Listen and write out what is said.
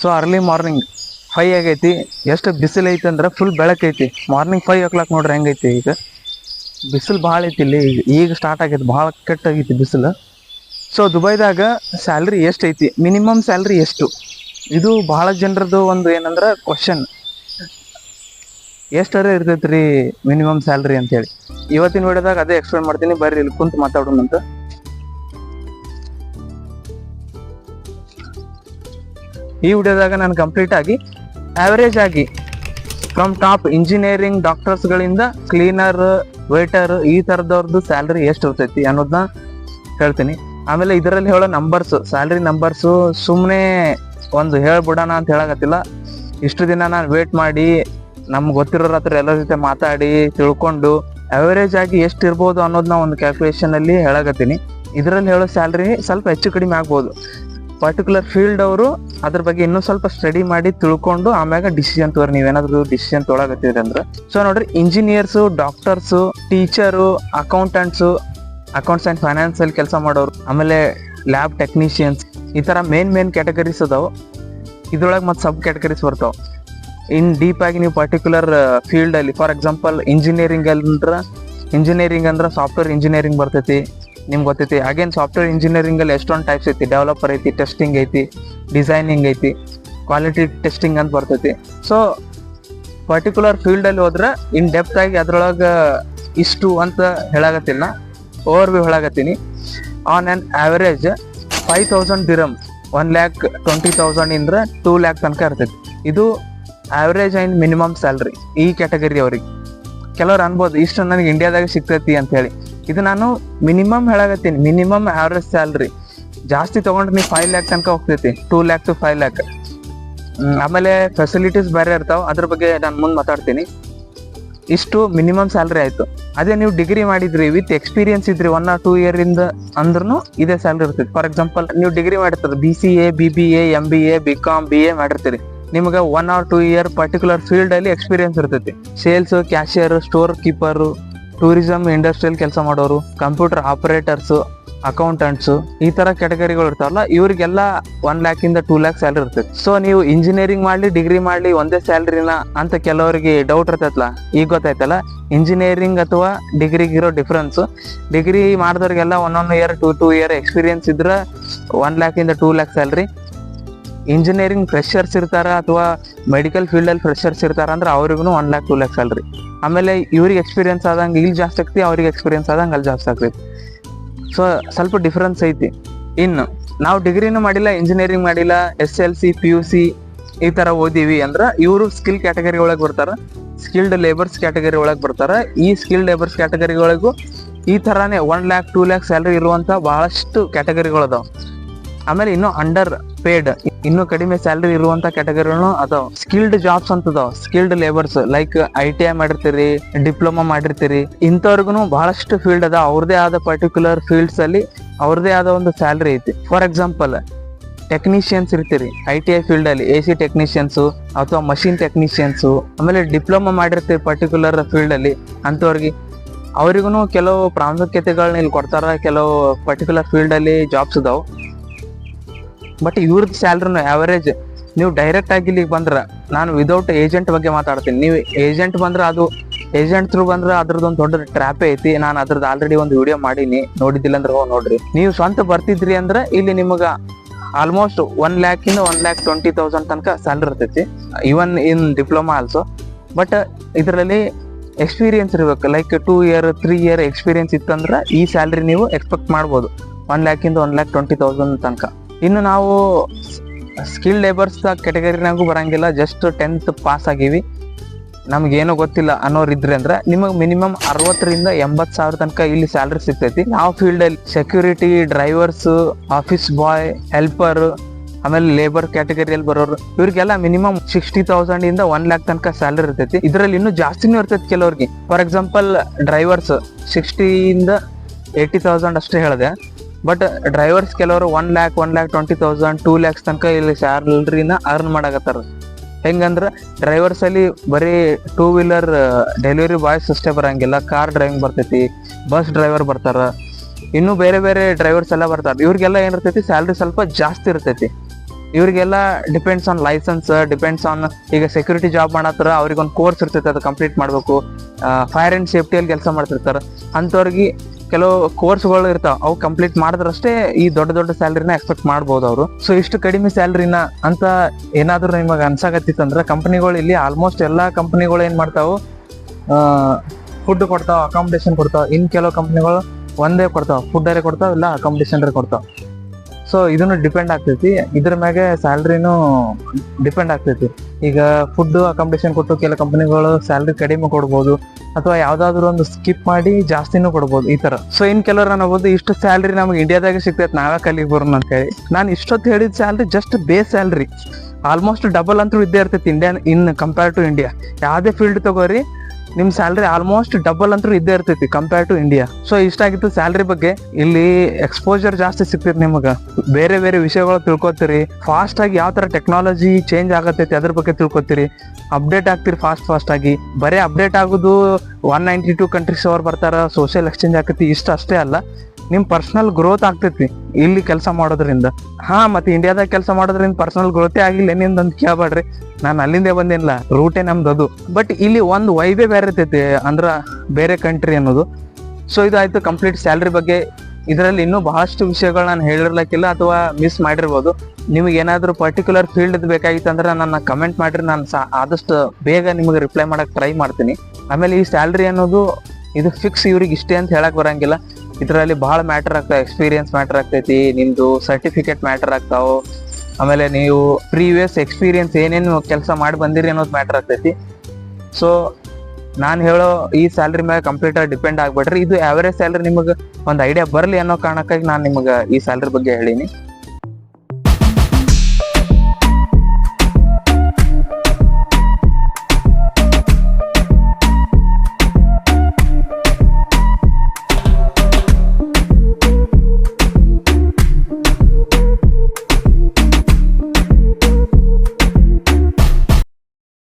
So early morning five ಆಗೈತಿ. ಎಷ್ಟು ಬಿಸಿಲು ಐತಿ ಅಂದ್ರೆ ಫುಲ್ ಬೆಳಕೈತಿ ಮಾರ್ನಿಂಗ್ ಫೈವ್ ಓ ಕ್ಲಾಕ್ ನೋಡ್ರಿ ಹೆಂಗೈತಿ ಈಗ. ಬಿಸಿಲು ಭಾಳ ಐತಿ ಇಲ್ಲಿ. ಈಗ ಸ್ಟಾರ್ಟ್ ಆಗೈತಿ. ಭಾಳ ಕೆಟ್ಟಾಗೈತಿ ಬಿಸಿಲು. ಸೊ ದುಬೈದಾಗ ಸ್ಯಾಲ್ರಿ ಎಷ್ಟು ಐತಿ? ಮಿನಿಮಮ್ ಸ್ಯಾಲ್ರಿ ಎಷ್ಟು? ಇದು ಭಾಳ ಜನರದ್ದು ಒಂದು ಏನಂದ್ರೆ ಕ್ವಶನ್ ಎಷ್ಟರ ಇರ್ತೈತಿ ರೀ ಮಿನಿಮಮ್ ಸ್ಯಾಲ್ರಿ ಅಂತೇಳಿ. ಇವತ್ತಿನ ವಿಡಿಯೋದಾಗ ಅದೇ ಎಕ್ಸ್ಪ್ಲೇನ್ ಮಾಡ್ತೀನಿ. ಬರ್ರಿ ಇಲ್ಲಿ ಕುಂತು ಮಾತಾಡೋಣ ಈ ವಿಡಿಯೋದಾಗ ನಾನು ಕಂಪ್ಲೀಟ್ ಆಗಿ ಆವರೇಜ್ ಆಗಿ ಫ್ರಮ್ ಟಾಪ್ ಇಂಜಿನಿಯರಿಂಗ್ ಡಾಕ್ಟರ್ಸ್ಗಳಿಂದ ಕ್ಲೀನರ್ ವೇಟರ್ ಈ ಥರದವ್ರದ್ದು ಸ್ಯಾಲ್ರಿ ಎಷ್ಟು ಇರ್ತೈತಿ ಅನ್ನೋದನ್ನ ಹೇಳ್ತೀನಿ. ಆಮೇಲೆ ಇದರಲ್ಲಿ ಹೇಳೋ ನಂಬರ್ಸು ಸ್ಯಾಲ್ರಿ ನಂಬರ್ಸು ಸುಮ್ಮನೆ ಒಂದು ಹೇಳ್ಬಿಡೋಣ ಅಂತ ಹೇಳಕತ್ತಿಲ್ಲ. ಇಷ್ಟು ದಿನ ನಾನು ವೇಟ್ ಮಾಡಿ, ನಮ್ಗೆ ಗೊತ್ತಿರೋರ ಹತ್ರ ಎಲ್ಲರ ಜೊತೆ ಮಾತಾಡಿ, ತಿಳ್ಕೊಂಡು ಅವರೇಜ್ ಆಗಿ ಎಷ್ಟು ಇರ್ಬೋದು ಅನ್ನೋದನ್ನ ಒಂದು ಕ್ಯಾಲ್ಕುಲೇಷನಲ್ಲಿ ಹೇಳಕತ್ತೀನಿ. ಇದರಲ್ಲಿ ಹೇಳೋ ಸ್ಯಾಲ್ರಿ ಸ್ವಲ್ಪ ಹೆಚ್ಚು ಕಡಿಮೆ ಆಗ್ಬೋದು. ಪರ್ಟಿಕ್ಯುಲರ್ ಫೀಲ್ಡ್ ಅವರು ಅದ್ರ ಬಗ್ಗೆ ಇನ್ನೂ ಸ್ವಲ್ಪ ಸ್ಟಡಿ ಮಾಡಿ ತಿಳ್ಕೊಂಡು ಆಮ್ಯಾಗ ಡಿಸಿಷನ್ ತಗೋರಿ ನೀವೇನಾದ್ರೂ ಡಿಸಿಷನ್ ತೊಗೊಳಕತ್ತೀರಿ ಅಂದ್ರೆ. ಸೊ ನೋಡ್ರಿ engineers doctors teacher accountants accounts and finance ಅಲ್ಲಿ ಕೆಲಸ ಮಾಡೋರು, ಆಮೇಲೆ ಲ್ಯಾಬ್ ಟೆಕ್ನಿಷಿಯನ್ಸ್ ಈ ಥರ ಮೇನ್ ಮೇನ್ ಕ್ಯಾಟಗರೀಸ್ ಅದಾವೆ. ಇದ್ರೊಳಗೆ ಮತ್ತೆ ಸಬ್ ಕ್ಯಾಟಗರೀಸ್ ಬರ್ತಾವೆ. ಇನ್ ಡೀಪ್ ಆಗಿ ನೀವು ಪರ್ಟಿಕ್ಯುಲರ್ ಫೀಲ್ಡ್ ಅಲ್ಲಿ ಫಾರ್ ಎಕ್ಸಾಂಪಲ್ ಇಂಜಿನಿಯರಿಂಗ್ ಅಂದ್ರೆ ಇಂಜಿನಿಯರಿಂಗ್ ಅಂದ್ರೆ ಸಾಫ್ಟ್ವೇರ್ ಇಂಜಿನಿಯರಿಂಗ್ ಬರ್ತೈತಿ. ನಿಮ್ಗೆ ಗೊತ್ತೈತಿ. ಅಗೇನ್ ಸಾಫ್ಟ್ವೇರ್ ಇಂಜಿನಿಯರಿಂಗಲ್ಲಿ ಎಷ್ಟೊಂದು ಟೈಪ್ಸ್ ಐತಿ. ಡೆವಲಪರ್ ಐತಿ ಟೆಸ್ಟಿಂಗ್ ಐತಿ ಡಿಸೈನಿಂಗ್ ಐತಿ ಕ್ವಾಲಿಟಿ ಟೆಸ್ಟಿಂಗ್ ಅಂತ ಬರ್ತೈತಿ. ಸೊ ಪರ್ಟಿಕ್ಯುಲರ್ ಫೀಲ್ಡಲ್ಲಿ ಹೋದ್ರೆ ಇನ್ ಡೆಪ್ತ್ ಆಗಿ ಅದರೊಳಗೆ ಇಷ್ಟು ಅಂತ ಹೇಳಾಗತ್ತಿಲ್ಲ overview ಹೇಳಾಗತ್ತೀನಿ on on average five thousand dirham one lakh twenty thousand Indra two lakh ತನಕ ಇರ್ತೈತಿ. ಇದು ಆವರೇಜ್ ಆ್ಯಂಡ್ ಮಿನಿಮಮ್ ಸ್ಯಾಲ್ರಿ ಈ ಕ್ಯಾಟಗರಿ ಅವ್ರಿಗೆ. ಕೆಲವ್ರು ಅನ್ಬೋದು, ಇಷ್ಟು ನನಗೆ ಇಂಡಿಯಾದಾಗ ಸಿಗ್ತೈತಿ ಅಂತ ಹೇಳಿ. ಇದು ನಾನು ಮಿನಿಮಮ್ ಹೇಳಾಗತ್ತೀನಿ ಮಿನಿಮಮ್ ಆವ್ರೇಜ್ ಸ್ಯಾಲ್ರಿ ಜಾಸ್ತಿ ತೊಗೊಂಡ್ರೆ ನೀವು ಫೈವ್ ಲ್ಯಾಕ್ ತನಕ ಹೋಗ್ತೈತಿ. Two lakh to five lakh ಆಮೇಲೆ ಫೆಸಿಲಿಟೀಸ್ ಬೇರೆ ಇರ್ತಾವೆ. ಅದ್ರ ಬಗ್ಗೆ ನಾನು ಮುಂದೆ ಮಾತಾಡ್ತೀನಿ. ಇಷ್ಟು ಮಿನಿಮಮ್ ಸ್ಯಾಲ್ರಿ ಆಯಿತು. ಅದೇ ನೀವು ಡಿಗ್ರಿ ಮಾಡಿದ್ರಿ ವಿತ್ ಎಕ್ಸ್ಪೀರಿಯನ್ಸ್ ಇದ್ರಿ ಒನ್ ಆರ್ ಟೂ ಇಯರ್ ಇಂದ ಅಂದ್ರೂ ಇದೇ ಸ್ಯಾಲ್ರಿ ಇರ್ತೈತಿ. ಫಾರ್ ಎಕ್ಸಾಂಪಲ್ ನೀವು ಡಿಗ್ರಿ ಮಾಡಿರ್ತಾರೆ B C A B B A M B A B com B A ಮಾಡಿರ್ತೀರಿ. ನಿಮಗೆ one or two year particular field ಅಲ್ಲಿ ಎಕ್ಸ್ಪೀರಿಯನ್ಸ್ ಇರ್ತೈತಿ. Sales cashier store keeper tourism industrial ಕೆಲಸ ಮಾಡೋರು ಕಂಪ್ಯೂಟರ್ ಆಪರೇಟರ್ಸ್ ಅಕೌಂಟೆಂಟ್ಸ್ ಈ ತರ ಕ್ಯಾಟಗರಿಗಳು ಇರ್ತಾವಲ್ಲ, ಇವರಿಗೆಲ್ಲ ಒನ್ ಲ್ಯಾಕ್ ಇಂದ ಟೂ ಲ್ಯಾಕ್ ಸ್ಯಾಲ್ರಿ ಇರ್ತೈತಿ. ಸೊ ನೀವು ಇಂಜಿನಿಯರಿಂಗ್ ಮಾಡ್ಲಿ ಡಿಗ್ರಿ ಮಾಡ್ಲಿ ಒಂದೇ ಸ್ಯಾಲ್ರಿನ ಅಂತ ಕೆಲವರಿಗೆ ಡೌಟ್ ಇರ್ತೈತಲ್ಲ, ಈಗ ಗೊತ್ತಾಯ್ತಲ್ಲ ಇಂಜಿನಿಯರಿಂಗ್ ಅಥವಾ ಡಿಗ್ರಿಗೆ ಇರೋ difference degree ಮಾಡಿದವ್ರಿಗೆಲ್ಲ one year two two year experience ಇದ್ರೆ ಒನ್ ಲ್ಯಾಕ್ ಇಂದ two lakh salary engineering freshers ಇರ್ತಾರ ಅಥವಾ ಮೆಡಿಕಲ್ ಫೀಲ್ಡ್ ಅಲ್ಲಿ ಫ್ರೆಶರ್ಸ್ ಇರ್ತಾರ ಅಂದ್ರೆ ಅವ್ರಿಗೂ one lakh two lakh salary ಆಮೇಲೆ ಇವ್ರಿಗೆ ಎಕ್ಸ್ಪೀರಿಯನ್ಸ್ ಆದಂಗೆ, ಇಲ್ಲಿ ಜಾಸ್ತಿ ಆಗ್ತಿ ಅವ್ರಿಗೆ ಎಕ್ಸ್ಪೀರಿಯನ್ಸ್ ಆದಂಗೆ ಅಲ್ಲಿ ಜಾಸ್ತಿ ಆಗ್ತೈತಿ. ಸೊ ಸ್ವಲ್ಪ ಡಿಫ್ರೆನ್ಸ್ ಐತಿ. ಇನ್ನು, ನಾವು ಡಿಗ್ರಿನೂ ಮಾಡಿಲ್ಲ ಇಂಜಿನಿಯರಿಂಗ್ ಮಾಡಿಲ್ಲ S L C P U C ಈ ತರ ಓದಿವಿ ಅಂದ್ರೆ ಇವರು ಸ್ಕಿಲ್ ಕ್ಯಾಟಗರಿ ಒಳಗೆ ಬರ್ತಾರ ಸ್ಕಿಲ್ಡ್ ಲೇಬರ್ಸ್ ಕ್ಯಾಟಗರಿ ಒಳಗೆ ಬರ್ತಾರ. ಈ ಸ್ಕಿಲ್ಡ್ ಲೇಬರ್ಸ್ ಕ್ಯಾಟಗರಿ ಒಳಗೂ ಈ ತರಾನೇ one lakh two lakh salary ಇರುವಂತ ಭಾಳಷ್ಟು ಕ್ಯಾಟಗರಿಗಳು ಅದಾವ. ಆಮೇಲೆ ಇನ್ನು ಅಂಡರ್ ಪೇಡ್ ಇನ್ನು ಕಡಿಮೆ ಸ್ಯಾಲ್ರಿ ಇರುವಂತ ಕ್ಯಾಟಗರಿಗಳು ಅದಾವ ಸ್ಕಿಲ್ಡ್ ಜಾಬ್ಸ್ ಅಂತ ಅದಾವ skilled labours like I T I ಮಾಡಿರ್ತೀರಿ diploma ಮಾಡಿರ್ತೀರಿ ಇಂಥವ್ರಿಗೂ ಬಹಳಷ್ಟು ಫೀಲ್ಡ್ ಅದ. ಅವ್ರದೇ ಆದ ಪರ್ಟಿಕ್ಯುಲರ್ ಫೀಲ್ಡ್ಸ್ ಅಲ್ಲಿ ಅವ್ರದೇ ಆದ ಒಂದು ಸ್ಯಾಲ್ರಿ ಐತಿ. ಫಾರ್ ಎಕ್ಸಾಂಪಲ್ ಟೆಕ್ನಿಷಿಯನ್ಸ್ ಇರ್ತೀರಿ ಐ ಟಿ ಐ ಫೀಲ್ಡ್ ಅಲ್ಲಿ ಎ ಸಿ ಟೆಕ್ನಿಷಿಯನ್ಸ್ ಅಥವಾ ಮಷಿನ್ ಟೆಕ್ನಿಷಿಯನ್ಸ್ ಆಮೇಲೆ ಡಿಪ್ಲೊಮಾ ಮಾಡಿರ್ತೀರಿ ಪರ್ಟಿಕ್ಯುಲರ್ ಫೀಲ್ಡ್ ಅಲ್ಲಿ ಅಂಥವ್ರಿಗೆ ಅವರಿಗೂ ಕೆಲವು ಪ್ರಾಮುಖ್ಯತೆಗಳನ್ನ ಇಲ್ಲಿ ಕೊಡ್ತಾರ. ಕೆಲವು ಪರ್ಟಿಕ್ಯುಲರ್ ಫೀಲ್ಡ್ ಅಲ್ಲಿ ಜಾಬ್ಸ್ ಇದಾವ್ ಬಟ್ ಇವ್ರದ್ದು ಸ್ಯಾಲ್ರಿನೂ ಆವರೇಜ್ ನೀವು ಡೈರೆಕ್ಟ್ ಆಗಿ ಇಲ್ಲಿಗೆ ಬಂದ್ರೆ, ನಾನು ವಿದೌಟ್ ಏಜೆಂಟ್ ಬಗ್ಗೆ ಮಾತಾಡ್ತೀನಿ. ನೀವು ಏಜೆಂಟ್ ಬಂದ್ರೆ ಅದು ಏಜೆಂಟ್ ಥ್ರೂ ಬಂದ್ರೆ ಅದ್ರದ್ದೊಂದು ದೊಡ್ಡ ಟ್ರ್ಯಾಪೇ ಐತಿ. ನಾನು ಅದ್ರದ್ದು ಆಲ್ರೆಡಿ ಒಂದು ವಿಡಿಯೋ ಮಾಡೀನಿ. ನೋಡಿದ್ದಿಲ್ಲ ಅಂದ್ರೆ ಹೋಗಿ ನೋಡ್ರಿ. ನೀವು ಸ್ವಂತ ಬರ್ತಿದ್ರಿ ಅಂದ್ರೆ ಇಲ್ಲಿ ನಿಮಗೆ ಆಲ್ಮೋಸ್ಟ್ ಒನ್ ಲ್ಯಾಕ್ ಇಂದ ಒನ್ ಲ್ಯಾಕ್ ಟ್ವೆಂಟಿ ತೌಸಂಡ್ ತನಕ ಸ್ಯಾಲ್ರಿ ಇರ್ತೈತಿ. Even in diploma also but ಇದರಲ್ಲಿ ಎಕ್ಸ್ಪೀರಿಯನ್ಸ್ ಇರ್ಬೇಕು. Like two year three year experience ಇತ್ತಂದ್ರೆ ಈ ಸ್ಯಾಲ್ರಿ ನೀವು ಎಕ್ಸ್ಪೆಕ್ಟ್ ಮಾಡ್ಬೋದು. ಒನ್ ಲ್ಯಾಕಿಂದ ಒನ್ ಲ್ಯಾಕ್ ಟ್ವೆಂಟಿ ತೌಸಂಡ್ ತನಕ. ಇನ್ನು ನಾವು ಸ್ಕಿಲ್ ಲೇಬರ್ಸ್ ಕೆಟಗರಿನಾಗೂ ಬರಂಗಿಲ್ಲ ಜಸ್ಟ್ ಟೆಂತ್ ಪಾಸ್ ಆಗಿವಿ. ನಮ್ಗೇನು ಗೊತ್ತಿಲ್ಲ ಅನ್ನೋರು ಇದ್ರೆ ಅಂದ್ರೆ ನಿಮಗೆ ಮಿನಿಮಮ್ ಅರವತ್ತರಿಂದ ಎಂಬತ್ತು ಸಾವಿರ ತನಕ ಇಲ್ಲಿ ಸ್ಯಾಲ್ರಿ ಸಿಗ್ತೈತಿ. ನಾವು ಫೀಲ್ಡ್ ಅಲ್ಲಿ security drivers office boy helper ಆಮೇಲೆ ಲೇಬರ್ ಕ್ಯಾಟಗರಿಯಲ್ಲಿ ಬರೋರು, ಇವ್ರಿಗೆಲ್ಲ ಮಿನಿಮಮ್ ಸಿಕ್ಸ್ಟಿ ತೌಸಂಡ್ ಇಂದ ಒನ್ ಲ್ಯಾಕ್ ತನಕ ಸ್ಯಾಲ್ರಿ ಇರ್ತೈತಿ. ಇದರಲ್ಲಿ ಇನ್ನೂ ಜಾಸ್ತಿನೂ ಇರ್ತೈತಿ ಕೆಲವ್ರಿಗೆ. ಫಾರ್ ಎಕ್ಸಾಂಪಲ್ ಡ್ರೈವರ್ಸ್ ಸಿಕ್ಸ್ಟಿಯಿಂದ ಏಯ್ಟಿ ತೌಸಂಡ್ ಅಷ್ಟೇ ಹೇಳಿದೆ. ಬಟ್ ಡ್ರೈವರ್ಸ್ ಕೆಲವರು one lakh one lakh twenty thousand two lakhs ತನಕ ಇಲ್ಲಿ ಸ್ಯಾಲ್ರಿನ ಅರ್ನ್ ಮಾಡಕತ್ತಾರ. ಹೆಂಗಂದ್ರೆ ಡ್ರೈವರ್ಸ್ ಅಲ್ಲಿ ಬರೀ ಟೂ ವೀಲರ್ ಡೆಲಿವರಿ ಬಾಯ್ಸ್ ಅಷ್ಟೇ ಬರಂಗಿಲ್ಲ. ಕಾರ್ ಡ್ರೈವಿಂಗ್ ಬರ್ತೈತಿ ಬಸ್ ಡ್ರೈವರ್ ಬರ್ತಾರ. ಇನ್ನು ಬೇರೆ ಬೇರೆ ಡ್ರೈವರ್ಸ್ ಎಲ್ಲ ಬರ್ತಾರ. ಇವ್ರಿಗೆಲ್ಲ ಏನಿರ್ತೈತಿ ಸ್ಯಾಲ್ರಿ ಸ್ವಲ್ಪ ಜಾಸ್ತಿ ಇರ್ತೈತಿ. ಇವ್ರಿಗೆಲ್ಲ depends on license depends on ಈಗ ಸೆಕ್ಯೂರಿಟಿ ಜಾಬ್ ಮಾಡತ್ತಾರ ಅವ್ರಿಗೆ ಒಂದು ಕೋರ್ಸ್ ಇರ್ತೈತೆ, ಅದು ಕಂಪ್ಲೀಟ್ ಮಾಡಬೇಕು. ಫೈರ್ ಆ್ಯಂಡ್ ಸೇಫ್ಟಿಯಲ್ಲಿ ಕೆಲಸ ಮಾಡ್ತಿರ್ತಾರೆ. ಅಂಥವ್ರಿಗೆ ಕೆಲವು ಕೋರ್ಸ್ಗಳು ಇರ್ತಾವ. ಅವು ಕಂಪ್ಲೀಟ್ ಮಾಡಿದ್ರಷ್ಟೇ ಈ ದೊಡ್ಡ ದೊಡ್ಡ ಸ್ಯಾಲ್ರಿನ ಎಕ್ಸ್ಪೆಕ್ಟ್ ಮಾಡ್ಬೋದು ಅವರು. ಸೊ ಇಷ್ಟು ಕಡಿಮೆ ಸ್ಯಾಲ್ರಿನ ಅಂತ ಏನಾದ್ರೂ ನಿಮಗೆ ಅನ್ಸಾಗತ್ತಿತ್ತಂದ್ರೆ ಕಂಪನಿಗಳು ಇಲ್ಲಿ ಆಲ್ಮೋಸ್ಟ್ ಎಲ್ಲಾ ಕಂಪನಿಗಳು ಏನ್ ಮಾಡ್ತಾವು ಫುಡ್ ಕೊಡ್ತಾವ ಅಕಾಮಡೇಷನ್ ಕೊಡ್ತಾವ. ಇನ್ ಕೆಲವು ಕಂಪನಿಗಳು ಒಂದೇ ಕೊಡ್ತಾವ. ಫುಡ್ ಕೊಡ್ತಾವ, ಇಲ್ಲ ಅಕಾಮಿಡೇಷನ್ ಕೊಡ್ತಾವ. ಸೊ ಇದನ್ನು ಡಿಪೆಂಡ್ ಆಗ್ತೈತಿ. ಇದ್ರ ಮ್ಯಾಗೆ ಸ್ಯಾಲ್ರಿನೂ ಡಿಪೆಂಡ್ ಆಗ್ತೈತಿ. ಈಗ ಫುಡ್ ಅಕಾಮಿಡೇಷನ್ ಕೊಟ್ಟು ಕೆಲ ಕಂಪನಿಗಳು ಸ್ಯಾಲ್ರಿ ಕಡಿಮೆ ಕೊಡ್ಬೋದು, ಅಥವಾ ಯಾವ್ದಾದ್ರು ಒಂದು ಸ್ಕಿಪ್ ಮಾಡಿ ಜಾಸ್ತಿನೂ ಕೊಡ್ಬೋದು ಈ ತರ. ಸೊ ಇನ್ ಕೆಲವ್ರು ಅನ್ಬೋದು ಇಷ್ಟು ಸ್ಯಾಲ್ರಿ ನಮ್ಗೆ ಇಂಡಿಯಾದಾಗೆ ಸಿಗ್ತೈತೆ, ನಾವೇ ಕಲಿಗೆ ಬರೋಣ ಅಂತ ಹೇಳಿ. ನಾನು ಇಷ್ಟೊತ್ತು ಹೇಳಿದ salary just base salary almost double ಅಂತೂ ಇದ್ದೇ ಇರ್ತೈತಿ India in compare to India ಯಾವುದೇ ಫೀಲ್ಡ್ ತಗೋರಿ ನಿಮ್ ಸ್ಯಾಲ್ರಿ ಆಲ್ಮೋಸ್ಟ್ ಡಬಲ್ ಅಂತೂ ಇದ್ದೇ ಇರ್ತೈತಿ ಕಂಪೇರ್ ಟು ಇಂಡಿಯಾ ಸೊ ಇಷ್ಟ ಆಗಿತ್ತು ಸ್ಯಾಲ್ರಿ ಬಗ್ಗೆ. ಇಲ್ಲಿ ಎಕ್ಸ್ಪೋಜರ್ ಜಾಸ್ತಿ ಸಿಗ್ತೈತಿ ನಿಮಗ. ಬೇರೆ ಬೇರೆ ವಿಷಯಗಳು ತಿಳ್ಕೊತೀರಿ. ಫಾಸ್ಟ್ ಆಗಿ ಯಾವ ತರ ಟೆಕ್ನಾಲಜಿ ಚೇಂಜ್ ಆಗತೈತಿ ಅದ್ರ ಬಗ್ಗೆ ತಿಳ್ಕೊತೀರಿ. ಅಪ್ಡೇಟ್ ಆಗ್ತೀರಿ ಫಾಸ್ಟ್ ಫಾಸ್ಟ್ ಆಗಿ. ಬರೀ ಅಪ್ಡೇಟ್ ಆಗೋದು ಒನ್ ನೈಂಟಿ ಟೂ ಕಂಟ್ರೀಸ್ ಅವ್ರು ಬರ್ತಾರ ಸೋಷಿಯಲ್ ಎಕ್ಸ್ಚೇಂಜ್ ಆಗತ್ತೆ ಇಷ್ಟ ಅಷ್ಟೇ ಅಲ್ಲ. ನಿಮ್ ಪರ್ಸನಲ್ ಗ್ರೋತ್ ಆಗ್ತೈತಿ. ಇಲ್ಲಿ ಕೆಲಸ ಮಾಡೋದ್ರಿಂದ. ಹಾ, ಮತ್ತೆ ಇಂಡಿಯಾದಾಗ ಕೆಲಸ ಮಾಡೋದ್ರಿಂದ ಪರ್ಸನಲ್ ಗ್ರೋತೇ ಆಗಿಲ್ಲ ಏನಿಂದ ಅಂತ ಕೇಳ್ಬೇಡ್ರಿ. ನಾನು ಅಲ್ಲಿಂದೇ ಬಂದಿಲ್ಲ ರೂಟೇ ನಮ್ದು ಅದು. ಬಟ್ ಇಲ್ಲಿ ಒಂದು ವೈಬೇ ಬೇರೆ ಇರ್ತೈತಿ, ಅಂದ್ರ ಬೇರೆ ಕಂಟ್ರಿ ಅನ್ನೋದು. ಸೊ ಇದು ಆಯ್ತು ಕಂಪ್ಲೀಟ್ ಸ್ಯಾಲ್ರಿ ಬಗ್ಗೆ. ಇದರಲ್ಲಿ ಇನ್ನೂ ಬಹಳಷ್ಟು ವಿಷಯಗಳು ನಾನು ಹೇಳಿರ್ಲಕ್ಕಿಲ್ಲ ಅಥವಾ ಮಿಸ್ ಮಾಡಿರ್ಬೋದು. ನಿಮಗೆ ಏನಾದರೂ ಪರ್ಟಿಕ್ಯುಲರ್ ಫೀಲ್ಡ್ ಬೇಕಾಗಿತ್ತು ಅಂದ್ರೆ ನನ್ನ ಕಮೆಂಟ್ ಮಾಡಿರಿ. ನಾನು ಸಾ, ಆದಷ್ಟು ಬೇಗ ನಿಮಗೆ ರಿಪ್ಲೈ ಮಾಡೋಕೆ ಟ್ರೈ ಮಾಡ್ತೀನಿ. ಆಮೇಲೆ ಈ ಸ್ಯಾಲ್ರಿ ಅನ್ನೋದು, ಇದು ಫಿಕ್ಸ್ ಇವ್ರಿಗೆ ಇಷ್ಟೇ ಅಂತ ಹೇಳಕ್ ಬರಂಗಿಲ್ಲ. ಇದರಲ್ಲಿ ಬಹಳ ಮ್ಯಾಟರ್ ಆಗ್ತಾವ ಎಕ್ಸ್ಪೀರಿಯನ್ಸ್ ಮ್ಯಾಟರ್ ಆಗ್ತೈತಿ ನಿಮ್ದು ಸರ್ಟಿಫಿಕೇಟ್ ಮ್ಯಾಟರ್ ಆಗ್ತಾವು. ಆಮೇಲೆ ನೀವು ಪ್ರೀವಿಯಸ್ ಎಕ್ಸ್ಪೀರಿಯನ್ಸ್ ಏನೇನು ಕೆಲಸ ಮಾಡಿ ಬಂದಿರಿ ಅನ್ನೋದು ಮ್ಯಾಟರ್ ಆಗ್ತೈತಿ. ಸೊ ನಾನು ಹೇಳೋ ಈ ಸ್ಯಾಲ್ರಿ ಮೇಲೆ ಕಂಪ್ಲೀಟ್ ಆಗಿ ಡಿಪೆಂಡ್ ಆಗ್ಬೇಡ್ರಿ. ಇದು ಆವರೇಜ್ ಸ್ಯಾಲ್ರಿ ನಿಮಗೆ ಒಂದು ಐಡಿಯಾ ಬರಲಿ ಅನ್ನೋ ಕಾರಣಕ್ಕಾಗಿ ನಾನು ನಿಮಗೆ ಈ ಸ್ಯಾಲ್ರಿ ಬಗ್ಗೆ ಹೇಳೀನಿ.